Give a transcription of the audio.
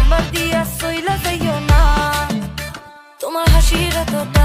আমার দিয়া সইলা যাইও না। তোমার হাসির এতটা